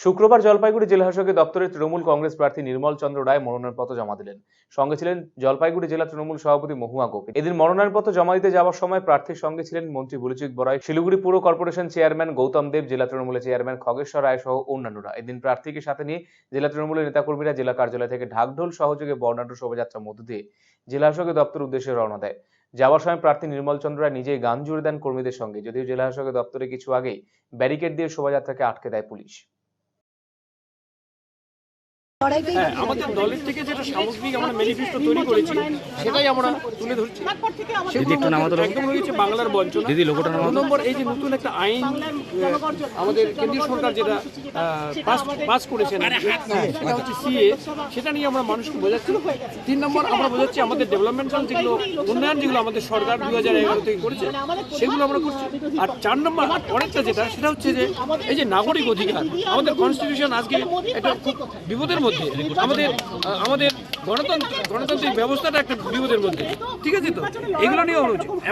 শুক্রবার জলপাইগুড়ি জেলা শাসকের দপ্তরে তৃণমূল কংগ্রেস প্রার্থী নির্মল চন্দ্র রায় মনোনয়নপত্র জমা দিলেন। সঙ্গে ছিলেন জলপাইগুড়ি জেলা তৃণমূল সভাপতি মহুয়া গোপী। এদিন মনোনয়নপত্র জমা দিতে যাওয়ার সময় প্রার্থীর সঙ্গে ছিলেন মন্ত্রী বুলুচিক বরাই শিলিগুড়ি পুর কর্পোরেশন চেয়ারম্যান গৌতম দেব, জেলা তৃণমূলের চেয়ারম্যান খগেশ্বর রায় সহ অন্যান্যরা। এদিন প্রার্থীকে সাথে নিয়ে জেলা তৃণমূলের নেতাকর্মীরা জেলা কার্যালয় থেকে ঢাকঢোল সহযোগে বর্ণাঢ্য শোভাযাত্রার মধ্য দিয়ে জেলা শাসকের দপ্তর উদ্দেশ্যে রওনা দেয়। যাওয়ার সময় প্রার্থী নির্মল চন্দ্র রায় নিজেই গান জুড়ে দেন কর্মীদের সঙ্গে, যদিও জেলা শাসকের দপ্তরে কিছু আগেই ব্যারিকেড দিয়ে শোভাযাত্রাকে আটকে দেয় পুলিশ। আমাদের দলের থেকে যেটা সামগ্রিক আমরা ম্যানিফেস্টো তৈরি করেছি সেটাই আমরা তুলে ধরছি। সেগুলোর মধ্যে একদম রয়েছে বাংলার বঞ্চনা। দিদি লোকটা দু নম্বর এই যে নতুন একটা আইন আমাদের কেন্দ্রীয় সরকার যেটা পাস পাস করেছেন সেটা হচ্ছে সিএ সেটা নিয়ে আমরা মানুষকে বোঝাচ্ছি। তিন নম্বর আমরা বোঝাচ্ছি আমাদের ডেভেলপমেন্টাল যেগুলো উন্নয়ন যেগুলো আমাদের সরকার দু হাজার এগারো থেকে করেছে সেগুলো আমরা করছি। আর চার নম্বর অনেকটা যেটা সেটা হচ্ছে যে এই যে নাগরিক অধিকার আমাদের কনস্টিটিউশন আজকে একটা খুব বিপদের মধ্যে। আমাদের আমাদের গণতন্ত্র গণতান্ত্রিক ব্যবস্থাটা একটা বিপদের মধ্যে। ঠিক আছে তো? এগুলো নিয়ে